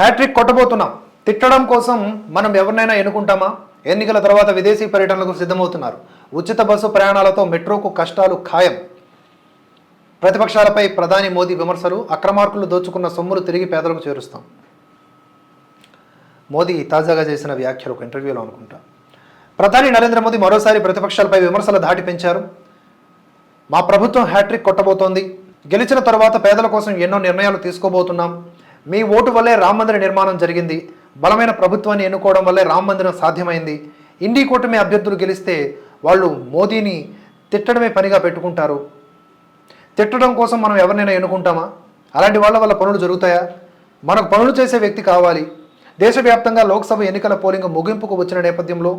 Hat trick కొట్టబోతున్నాం. తిట్టడం కోసం మనం ఎవరినైనా ఎన్నుకుంటామా? ఎన్నికల తర్వాత విదేశీ పర్యటనలకు సిద్ధమవుతున్నారు. ఉచిత బస్సు ప్రయాణాలతో మెట్రోకు కష్టాలు ఖాయం. ప్రతిపక్షాలపై ప్రధాని మోదీ విమర్శలు అక్రమార్కులు దోచుకున్న సొమ్ములు తిరిగి పేదలకు చేరుస్తాం. మోదీ తాజాగా చేసిన వ్యాఖ్యలు ఒక ఇంటర్వ్యూలో అనుకుంటా. ప్రధాని నరేంద్ర మోదీ మరోసారి ప్రతిపక్షాలపై విమర్శల దాటి పెంచారు. మా ప్రభుత్వం హ్యాట్రిక్ కొట్టబోతోంది. గెలిచిన తర్వాత పేదల కోసం ఎన్నో నిర్ణయాలు తీసుకోబోతున్నాం. మీ ఓటు వల్లే రామ మందిర నిర్మాణం జరిగింది. బలమైన ప్రభుత్వాన్ని ఎన్నుకోవడం వల్లే రామ మందిరం సాధ్యమైంది. ఇండి కూటమి అభ్యర్థులు గెలిస్తే వాళ్ళు మోదీని తిట్టడమే పనిగా పెట్టుకుంటారు. తిట్టడం కోసం మనం ఎవరినైనా ఎన్నుకుంటామా? అలాంటి వాళ్ళ వల్ల పనులు జరుగుతాయా? మనకు పనులు చేసే వ్యక్తి కావాలి. దేశవ్యాప్తంగా లోక్సభ ఎన్నికల పోలింగ్ ముగింపుకు వచ్చిన నేపథ్యంలో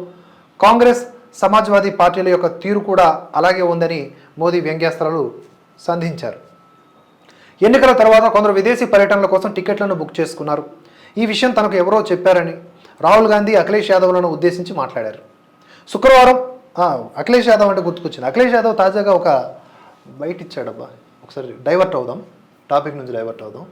కాంగ్రెస్ సమాజ్వాదీ పార్టీల యొక్క తీరు కూడా అలాగే ఉందని మోదీ వ్యంగ్యాస్త్రాలు సంధించారు. ఎన్నికల తర్వాత కొందరు విదేశీ పర్యటనల కోసం టికెట్లను బుక్ చేసుకున్నారు ఈ విషయం తనకు ఎవరో చెప్పారని రాహుల్ గాంధీ అఖిలేష్ యాదవ్లను ఉద్దేశించి మాట్లాడారు శుక్రవారం ఆ, అఖిలేష్ యాదవ్ అంటే గుర్తుకొచ్చింది అఖిలేష్ యాదవ్ తాజాగా ఒక బయట ఇచ్చాడబ్బా ఒకసారి డైవర్ట్ అవుదాం టాపిక్ నుంచి డైవర్ట్ అవుదాం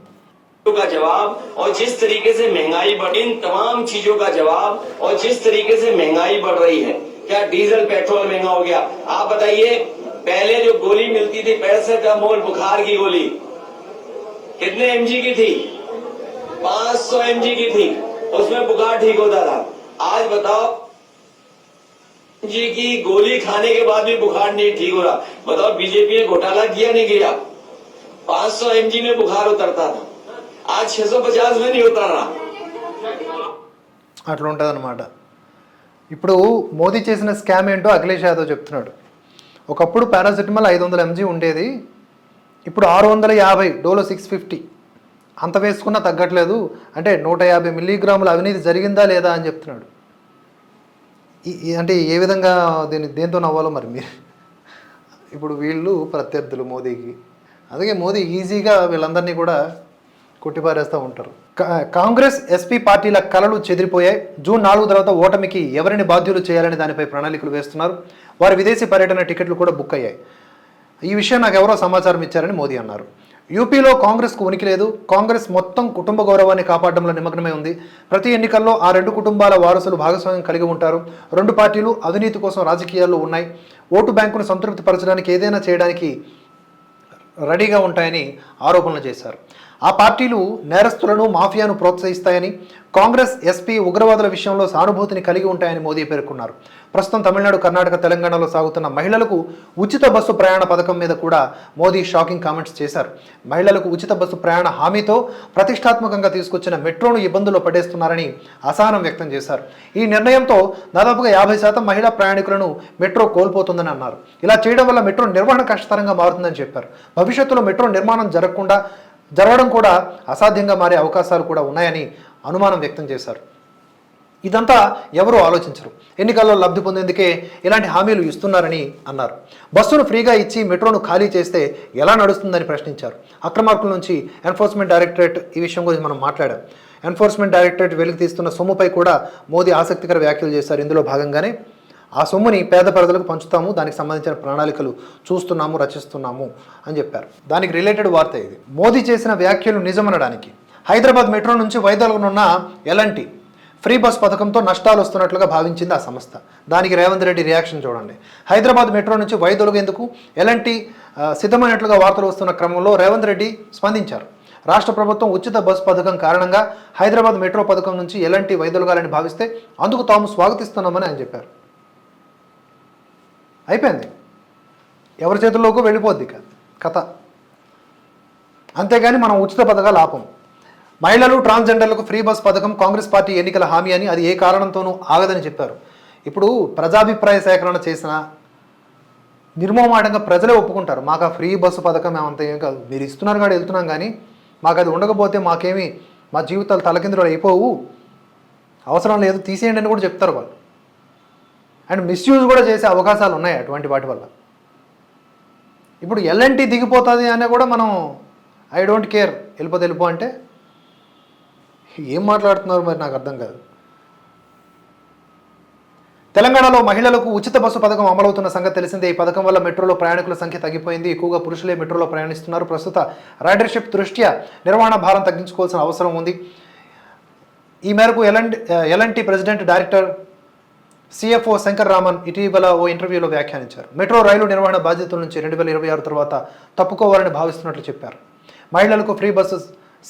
का जवाब और जिस तरीके से महंगाई बढ़ इन तमाम चीजों का जवाब और जिस तरीके से महंगाई बढ़ रही है क्या डीजल पेट्रोल महंगा हो गया आप बताइए पहले जो गोली मिलती थी पैंसठ का मोल बुखार की गोली कितने एमजी की थी 500 एमजी की थी उसमें बुखार ठीक होता था आज बताओ जी की गोली खाने के बाद भी बुखार नहीं ठीक हो रहा बताओ बीजेपी ने घोटाला किया नहीं किया 500 एमजी में बुखार उतरता था आज 650 में नहीं उतर रहा అట్లా ఉంటుంది ఇప్పుడు మోదీ చేసిన స్కామ్ ఏంటో అఖిలేష్ యాదవ్ చెప్తున్నాడు ఒకప్పుడు పారాసిటమాల్ ఐదు వందల ఎంజీ ఉండేది ఇప్పుడు ఆరు వందల యాభై డోలో సిక్స్ ఫిఫ్టీ. అంత వేసుకున్నా తగ్గట్లేదు. అంటే నూట యాభై మిల్లీగ్రాముల అవినీతి జరిగిందా లేదా అని చెప్తున్నాడు. అంటే ఏ విధంగా దీన్ని దేంతో నవ్వాలో మరి మీరు? ఇప్పుడు వీళ్ళు ప్రత్యర్థులు మోదీకి. అందుకే మోదీ ఈజీగా వీళ్ళందరినీ కూడా కొట్టిపారేస్తూ ఉంటారు. కా- కాంగ్రెస్ ఎస్పీ పార్టీల కలలు చెదిరిపోయాయి. జూన్ నాలుగు తర్వాత ఓటమికి ఎవరిని బాధ్యులు చేయాలని దానిపై ప్రణాళికలు వేస్తున్నారు. వారి విదేశీ పర్యటన టికెట్లు కూడా బుక్ అయ్యాయి. ఈ విషయం నాకు ఎవరో సమాచారం ఇచ్చారని మోదీ అన్నారు. యూపీలో కాంగ్రెస్కు ఉనికి లేదు. కాంగ్రెస్ మొత్తం కుటుంబ గౌరవాన్ని కాపాడడంలో నిమగ్నమై ఉంది. ప్రతి ఎన్నికల్లో ఆ రెండు కుటుంబాల వారసులు భాగస్వామ్యం కలిగి ఉంటారు. రెండు పార్టీలు అవినీతి కోసం రాజకీయాల్లో ఉన్నాయి. ఓటు బ్యాంకును సంతృప్తి పరచడానికి ఏదైనా చేయడానికి రెడీగా ఉంటాయని ఆరోపణలు చేశారు. ఆ పార్టీలు నేరస్తులను మాఫియాను ప్రోత్సహిస్తాయని కాంగ్రెస్ ఎస్పీ ఉగ్రవాదుల విషయంలో సానుభూతిని కలిగి ఉంటాయని మోదీ పేర్కొన్నారు. ప్రస్తుతం తమిళనాడు కర్ణాటక తెలంగాణలో సాగుతున్న మహిళలకు ఉచిత బస్సు ప్రయాణ పథకం మీద కూడా మోదీ షాకింగ్ కామెంట్స్ చేశారు. మహిళలకు ఉచిత బస్సు ప్రయాణ హామీతో ప్రతిష్టాత్మకంగా తీసుకొచ్చిన మెట్రోను ఇబ్బందుల్లో పడేస్తున్నారని అసహనం వ్యక్తం చేశారు. ఈ నిర్ణయంతో దాదాపుగా యాభై శాతం మహిళా ప్రయాణికులను మెట్రో కోల్పోతుందని అన్నారు. ఇలా చేయడం వల్ల మెట్రో నిర్వహణ కష్టతరంగా మారుతుందని చెప్పారు. భవిష్యత్తులో మెట్రో నిర్మాణం జరగకుండా జరగడం కూడా అసాధ్యంగా మారే అవకాశాలు కూడా ఉన్నాయని అనుమానం వ్యక్తం చేశారు. ఇదంతా ఎవరూ ఆలోచించరు. ఎన్నికల్లో లబ్ధి పొందేందుకే ఇలాంటి హామీలు ఇస్తున్నారని అన్నారు. బస్సును ఫ్రీగా ఇచ్చి మెట్రోను ఖాళీ చేస్తే ఎలా నడుస్తుందని ప్రశ్నించారు. అక్రమార్కుల నుంచి ఎన్ఫోర్స్మెంట్ డైరెక్టరేట్ ఈ విషయం గురించి మనం మాట్లాడాం. ఎన్ఫోర్స్మెంట్ డైరెక్టరేట్ వెలికి తీస్తున్న సొమ్ముపై కూడా మోదీ ఆసక్తికర వ్యాఖ్యలు చేశారు. ఇందులో భాగంగానే ఆ సొమ్ముని పేద ప్రజలకు పంచుతాము దానికి సంబంధించిన ప్రణాళికలు చూస్తున్నాము రచిస్తున్నాము అని చెప్పారు. దానికి రిలేటెడ్ వార్త ఇది. మోదీ చేసిన వ్యాఖ్యలు నిజమనడానికి హైదరాబాద్ మెట్రో నుంచి వైదొలగనున్న ఎలాంటి ఫ్రీ బస్ పథకంతో నష్టాలు వస్తున్నట్లుగా భావించింది ఆ సంస్థ. దానికి రేవంత్ రెడ్డి రియాక్షన్ చూడండి. హైదరాబాద్ మెట్రో నుంచి వైదొలగేందుకు ఎలాంటి సిద్ధమైనట్లుగా వార్తలు వస్తున్న క్రమంలో రేవంత్ రెడ్డి స్పందించారు. రాష్ట్ర ప్రభుత్వం ఉచిత బస్ పథకం కారణంగా హైదరాబాద్ మెట్రో పథకం నుంచి ఎలాంటి వైదొలగాలని భావిస్తే అందుకు తాము స్వాగతిస్తున్నామని ఆయన చెప్పారు. అయిపోయింది. ఎవరి చేతుల్లోకి వెళ్ళిపోద్ది ఇక. కథ. అంతేగాని మనం ఉచిత పథకాలు ఆపం. మహిళలు ట్రాన్స్జెండర్లకు ఫ్రీ బస్ పథకం కాంగ్రెస్ పార్టీ ఎన్నికల హామీ అని అది ఏ కారణంతోనూ ఆగదని చెప్పారు. ఇప్పుడు ప్రజాభిప్రాయ సేకరణ చేసిన నిర్మోమాటంగా ప్రజలే ఒప్పుకుంటారు. మాకు ఆ ఫ్రీ బస్సు పథకం ఏమంత ఏం కాదు. మీరు ఇస్తున్నారు కానీ వెళ్తున్నాం కానీ మాకు అది ఉండకపోతే మాకేమి మా జీవితాలు తలకిందులు అయిపోవు. అవసరం లేదు. తీసేయండి అని కూడా చెప్తారు వాళ్ళు. అండ్ మిస్యూజ్ కూడా చేసే అవకాశాలు ఉన్నాయి అటువంటి వాటి వల్ల. ఇప్పుడు ఎల్ఎన్టీ దిగిపోతుంది అనే కూడా మనం ఐ డోంట్ కేర్ వెళ్ళిపో వెళ్ళిపో అంటే ఏం మాట్లాడుతున్నారు మరి నాకు అర్థం కాదు. తెలంగాణలో మహిళలకు ఉచిత బస్సు పథకం అమలవుతున్న సంగతి తెలిసిందే. ఈ పథకం వల్ల మెట్రోలో ప్రయాణికుల సంఖ్య తగ్గిపోయింది. ఎక్కువగా పురుషులే మెట్రోలో ప్రయాణిస్తున్నారు. ప్రస్తుత రైడర్షిప్ దృష్ట్యా నిర్వహణ భారం తగ్గించుకోవాల్సిన అవసరం ఉంది. ఈ మేరకు L and L and T president director CFO Shankar Raman ఇటీవల ఓ ఇంటర్వ్యూలో వ్యాఖ్యానించారు. మెట్రో రైలు నిర్వహణ బాధ్యతల నుంచి రెండు వేల ఇరవై ఆరు తర్వాత తప్పుకోవాలని భావిస్తున్నట్లు చెప్పారు. మహిళలకు ఫ్రీ బస్సు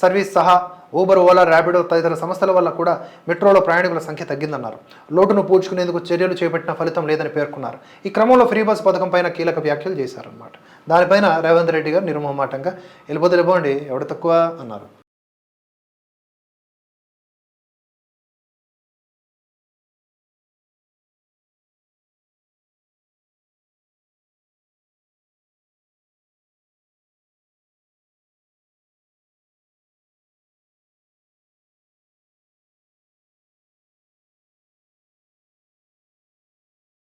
సర్వీస్ సహా ఊబర్ ఓలా ర్యాపిడో తదితర సంస్థల వల్ల కూడా మెట్రోలో ప్రయాణికుల సంఖ్య తగ్గిందన్నారు. లోటును పూడ్చుకునేందుకు చర్యలు చేపట్టిన ఫలితం లేదని పేర్కొన్నారు. ఈ క్రమంలో ఫ్రీ బస్ పథకం పైన కీలక వ్యాఖ్యలు చేశారన్నమాట. దానిపైన రేవంత్ రెడ్డి గారు నిర్మోహమాటంగా వెళ్ళిపోతే వెళ్ళిపోండి ఎవడ తక్కువ? అన్నారు.